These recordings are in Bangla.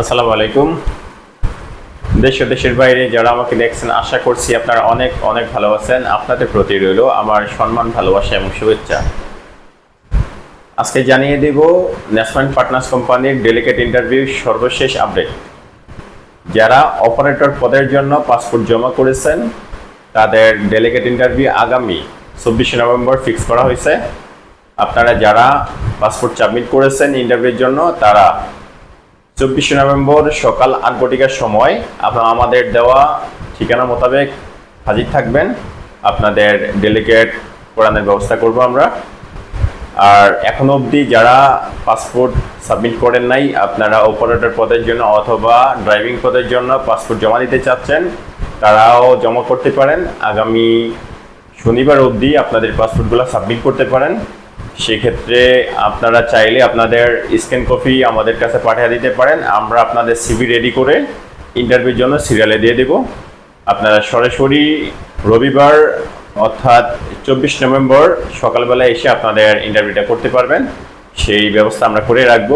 আসসালামু আলাইকুম। দেশ ও দেশের বাইরে যারা আমাকে দেখছেন, আশা করছি আপনারা অনেক অনেক ভালো আছেন। আপনাদের প্রতি রইল আমার সম্মান, ভালোবাসা এবং শুভেচ্ছা। আজকে জানিয়ে দেব ন্যাশনাল পার্টনার্স কোম্পানির ডেলিকেট ইন্টারভিউ সর্বশেষ আপডেট। যারা অপারেটর পদের জন্য পাসপোর্ট জমা করেছেন, তাদের ডেলিগেট ইন্টারভিউ আগামী চব্বিশে নভেম্বর ফিক্স করা হয়েছে। আপনারা যারা পাসপোর্ট সাবমিট করেছেন ইন্টারভিউর জন্য, তারা চব্বিশে নভেম্বর সকাল আট সময় আপনারা আমাদের দেওয়া ঠিকানা মোতাবেক হাজির থাকবেন। আপনাদের ডেলিগেট করানোর ব্যবস্থা করব আমরা। আর এখনও অবধি যারা পাসপোর্ট সাবমিট করেন নাই, আপনারা অপারেটর পদের জন্য অথবা ড্রাইভিং পদের জন্য পাসপোর্ট জমা দিতে চাচ্ছেন, তারাও জমা করতে পারেন। আগামী শনিবার অবধি আপনাদের পাসপোর্টগুলো সাবমিট করতে পারেন। সেক্ষেত্রে আপনারা চাইলে আপনাদের স্ক্যান কপি আমাদের কাছে পাঠিয়ে দিতে পারেন। আমরা আপনাদের সিভি রেডি করে ইন্টারভিউর জন্য সিরিয়ালে দিয়ে দেব। আপনারা সরাসরি রবিবার অর্থাৎ চব্বিশ নভেম্বর সকালবেলা এসে আপনাদের ইন্টারভিউটা করতে পারবেন। সেই ব্যবস্থা আমরা করে রাখব।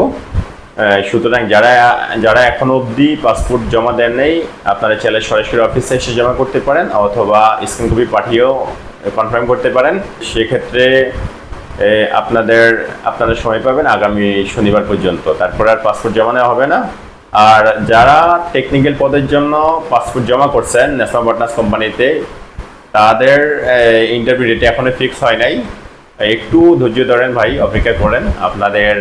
সুতরাং যারা যারা এখনও অবধি পাসপোর্ট জমা দেন নেই, আপনারা চাইলে সরাসরি অফিসে এসে জমা করতে পারেন, অথবা স্ক্যান কপি পাঠিয়েও কনফার্ম করতে পারেন। সেক্ষেত্রে আপনাদের আপনারা সময় পাবেন আগামী শনিবার পর্যন্ত। তারপর আর পাসপোর্ট জমা নেওয়া হবে না। আর যারা টেকনিক্যাল পদের জন্য পাসপোর্ট জমা করছেন ন্যাশনাল পার্টনার্স কোম্পানিতে, তাদের ইন্টারভিউ ডেট এখনও ফিক্স হয় নাই। একটু ধৈর্য ধরেন ভাই, অপেক্ষা করেন। আপনাদের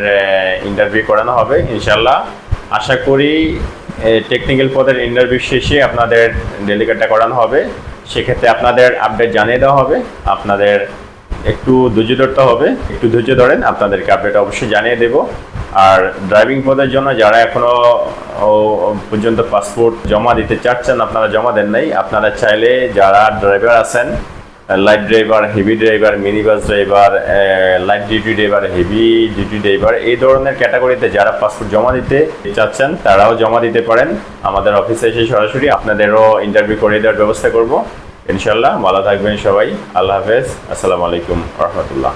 ইন্টারভিউ করানো হবে ইনশাল্লাহ আশা করি টেকনিক্যাল পদের ইন্টারভিউ শেষে আপনাদের ডেলিগেটটা করানো হবে। সেক্ষেত্রে আপনাদের আপডেট জানিয়ে দেওয়া হবে। আপনাদের একটু ধৈর্য ধরতে হবে একটু ধৈর্য ধরেন আপনাদেরকে আপডেট অবশ্যই জানিয়ে দেব। আর ড্রাইভিং পদের জন্য যারা এখনও ও, পর্যন্ত পাসপোর্ট জমা দিতে চাচ্ছেন আপনারা জমা দেন নাই আপনারা চাইলে যারা ড্রাইভার আছেন light driver heavy driver mini bus driver light duty driver heavy duty driver এই ধরনের ক্যাটাগরিতে যারা পাসপোর্ট জমা দিতে চাচ্ছেন তারাও জমা দিতে পারেন। আমাদের অফিসে এসে সরাসরি আপনাদেরও ইন্টারভিউ করে দেওয়ার ব্যবস্থা করব। ইনশাল্লাহ ভালো থাকবেন সবাই। আল্লাহ হাফেজ। আসসালামু আলাইকুম রহমতুল্লাহ।